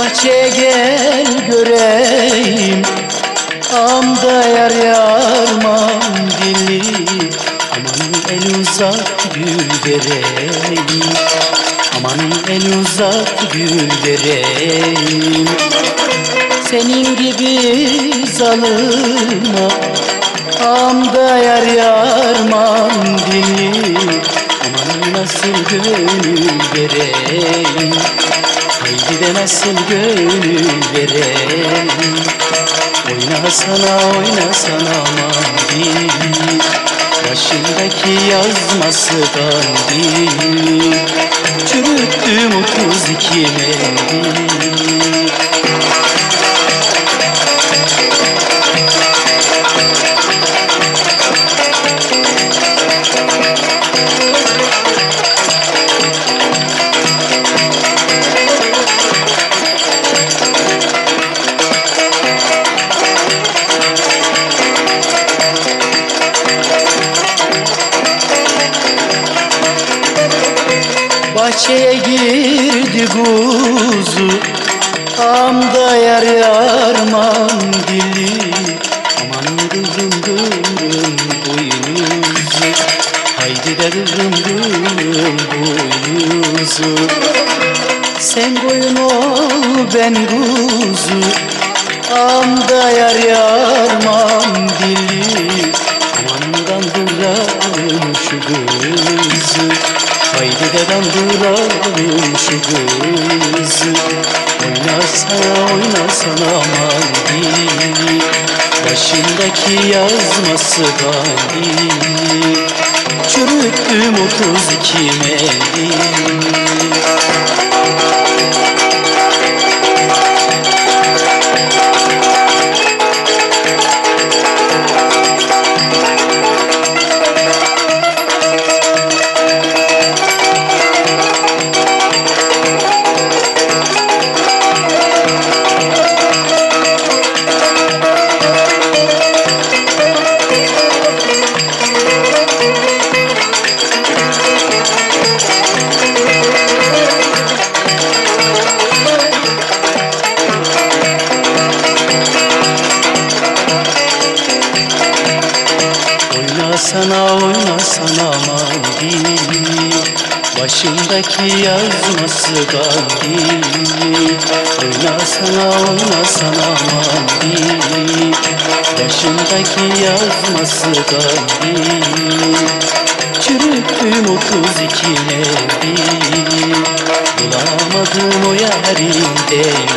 Bahçeye gel göreyim. Amda yar yarmam dili. Amanın en uzak gül vereyim Amanın en uzak gül vereyim Senin gibi zalıma Amda yar yarmam dili. Aman nasıl gönül vereyim? Nasıl gönül vereyim Oyna sana oyna sana mandil Başındaki yazması dandil Çürüttüm otuz iki mendil Bahçeye girdi kuzu. Amda yar yarman dili. Aman kızım kızım boynuzu Haydi de kızım kızım boynuzu Sen koyun ol ben kuzu. Amda yar yarman dili şu kızı Oynasana oynasana mandil Başındaki yazması bandil Çürüttüm otuz iki mendil Oynasana oynasana mandil Başındaki yazması gandil Oynasana oynasana mandil Başındaki yazması gandil Çürüttüm otuz iki mendil Bulamadım o yarim değil